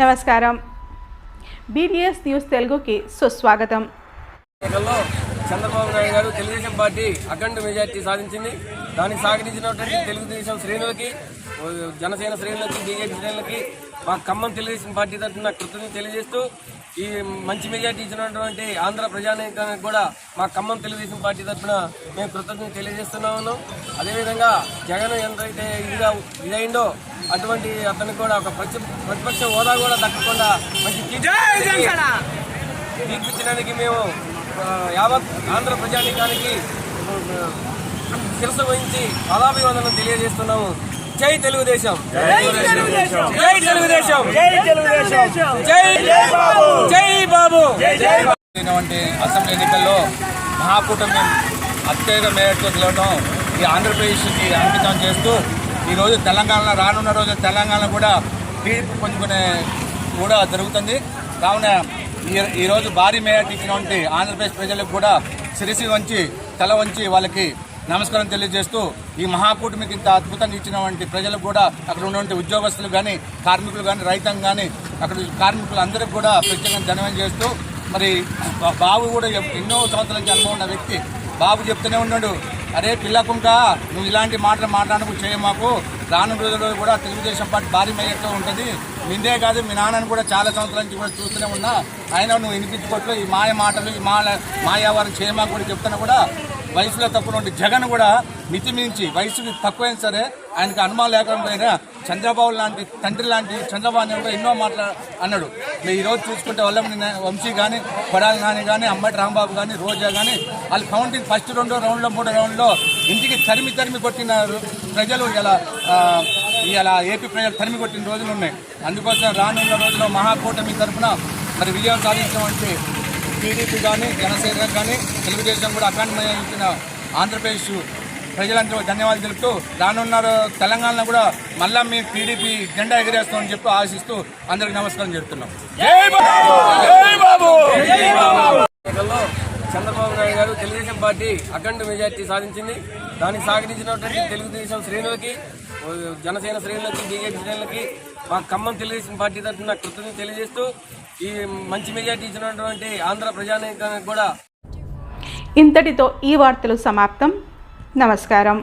నమస్కారం. BDS news తెలుగుకి సుస్వాగతం. చంద్రబాబు నాయుడు గారు తెలుగుదేశం పార్టీ అఖండ మెజార్టీ సాధించింది. దానికి సహకరించినటువంటి తెలుగుదేశం శ్రేణులకి జనసేన శ్రేణులకి బీజేపీ శ్రేణులకి మా ఖమ్మం తెలుగుదేశం పార్టీ తరఫున కృతజ్ఞత తెలియజేస్తూ ఈ మంచి మెజార్టీ ఇచ్చినటువంటి ఆంధ్ర ప్రజానీకానికి కూడా మా ఖమ్మం తెలుగుదేశం పార్టీ తరఫున మేము కృతజ్ఞత తెలియజేస్తున్నాము. అదేవిధంగా జగన్ ఎంతైతే ఇదిగా ఇదైందో అటువంటి అతనికి కూడా ఒక ప్రతి ప్రతిపక్ష హోదా కూడా దక్కకుండా మంచి తీర్పు తీర్పిచ్చడానికి మేము యావత్ ఆంధ్ర ప్రజానీకానికి శిరస వహించి పదాభివందనం తెలియజేస్తున్నాము. జై తెలుగుదేశం. జై తెలుగుదేశం. జై జై బాబు. అయినటువంటి అసెంబ్లీ ఎన్నికల్లో మహాకూటమి అత్యధిక మేరతో గెలవడం ఈ ఆంధ్రప్రదేశ్కి అంకితం చేస్తూ ఈరోజు తెలంగాణ రానున్న రోజు తెలంగాణ కూడా తీర్పు పొందుకునే కూడా జరుగుతుంది. కావున ఈ- ఈరోజు భారీ మేరట్ ఇచ్చినటువంటి ఆంధ్రప్రదేశ్ ప్రజలకు కూడా శిరసి వంచి తల వంచి వాళ్ళకి నమస్కారం తెలియజేస్తూ ఈ మహాకూటమికి ఇంత అద్భుతంగా ఇచ్చినటువంటి ప్రజలకు కూడా అక్కడ ఉన్నటువంటి ఉద్యోగస్తులు కానీ కార్మికులు కానీ రైతాంగం కానీ అక్కడ కార్మికులందరికీ కూడా ప్రత్యేకంగా ధన్యవాదం చేస్తూ మరి బాబు కూడా ఎన్నో సంవత్సరాల నుంచి అనుభవం ఉన్న వ్యక్తి. బాబు చెప్తూనే ఉన్నాడు అరే పిల్లకుంక నువ్వు ఇలాంటి మాటలు మాట్లాడకు చేయ మాకు. రాను రోజుల్లో కూడా తెలుగుదేశం పార్టీ భారీ మేయర్తో ఉంటుంది. నిందే కాదు మీ నాన్నని కూడా చాలా సంవత్సరాల నుంచి కూడా చూస్తూనే ఉన్నా. ఆయన నువ్వు వినిపించుకోవట్లు ఈ మాయ మాటలు ఈ మాయ మాయావారం చేయమాకు కూడా చెప్తున్నా కూడా వయసులో తక్కువ జగన్ కూడా మితిమించి వయసుకి తక్కువైనా సరే ఆయనకు అనుమానం లేకపోయినా చంద్రబాబు లాంటి తండ్రి లాంటి చంద్రబాబు కూడా ఎన్నో మాట్లా అన్నాడు. మీరు ఈరోజు చూసుకుంటే వల్లమని వంశీ కానీ కొడాలి నాని కానీ అమ్మటి రాంబాబు కానీ రోజా కానీ వాళ్ళు కౌంటింగ్ ఫస్ట్ రెండో రౌండ్లో మూడో రౌండ్లో ఇంటికి తరిమి తరిమి కొట్టిన ప్రజలు ఇలా ఇలా ఏపీ ప్రజలు తరిమి కొట్టిన రోజులు ఉన్నాయి. అందుకోసం రానున్న రోజుల్లో మహాకూటమి తరఫున మరి విజయం సాధించమంటే టీడీపీ కానీ జనసేన కానీ తెలుగుదేశం కూడా అఖండమైన ఇచ్చిన ఆంధ్రప్రదేశ్ ప్రజలందరూ ధన్యవాదాలు తెలుపుతూ రానున్న తెలంగాణలో కూడా మళ్ళా మీ టీడీపీ జెండా ఎగిరేస్తామని చెప్పి ఆశిస్తూ అందరికి నమస్కారం చెప్తున్నాం. చంద్రబాబు నాయుడు గారు తెలుగుదేశం పార్టీ అఖండ మెజార్టీ సాధించింది. దానికి సహకరించినటువంటి తెలుగుదేశం శ్రేణులకి జనసేన శ్రేణులకి బీజేపీ శ్రేణులకి మా ఖమ్మం తెలుగుదేశం పార్టీ తరఫున కృతజ్ఞత తెలియజేస్తూ ఈ మంచి మెజార్టీ ఇచ్చినటువంటి ఆంధ్ర ప్రజానీకానికి కూడా ఇంతటితో ఈ వార్తలు సమాప్తం. నమస్కారం.